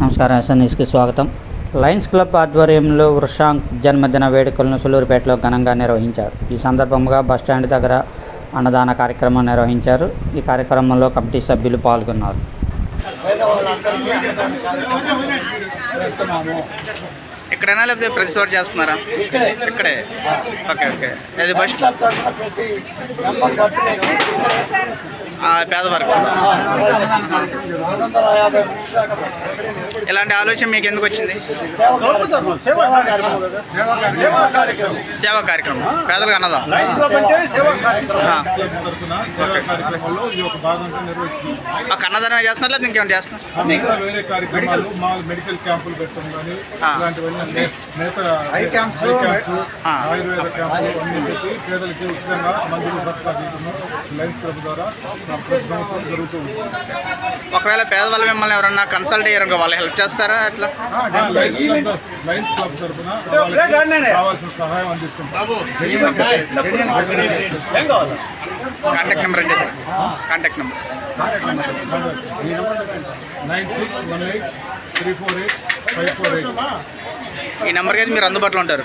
నమస్కారం ఎస్ఎన్ఎస్కి స్వాగతం. Lions club ఆధ్వర్యంలో వృషాంక్ జన్మదిన వేడుకలను సులూరుపేటలో ఘనంగా నిర్వహించారు. ఈ సందర్భంగా బస్టాండ్ దగ్గర అన్నదాన కార్యక్రమం నిర్వహించారు. ఈ కార్యక్రమంలో కమిటీ సభ్యులు పాల్గొన్నారు. ఎక్కడైనా లేకపోతే ప్రతి చోట చేస్తున్నారా? ఇక్కడే. Okay okay. అది బస్ పేద వరకు ఇలాంటి ఆలోచన మీకు ఎందుకు వచ్చింది? సేవా కార్యక్రమం. పేదలకు అన్నదా? ఒక అన్నదానం చేస్తున్నారు లేదా ఇంకేమైనా చేస్తున్నారు? వేరే మెడికల్ క్యాంపులు పెట్టడం కానీ ఇలాంటివన్నీ నేత ఆయుర్వేద క్యాంపులు అన్ని పెట్టి పేదలకి ఉచితంగా మందులు సరఫరా చేయడం క్లబ్ ద్వారా. ఒకవేళ పేదవాళ్ళు మిమ్మల్ని ఎవరన్నా కన్సల్ట్ అయ్యారనుకో వాళ్ళు హెల్ప్ చేస్తారా అట్లా? లయన్స్ క్లబ్ తరఫున కావాల్సిన సహాయం కాంటాక్ట్ నెంబర్ అండి. Contact number nine six one eight three four eight five four eight ఈ నెంబర్కి అయితే మీరు అందుబాటులో ఉంటారు.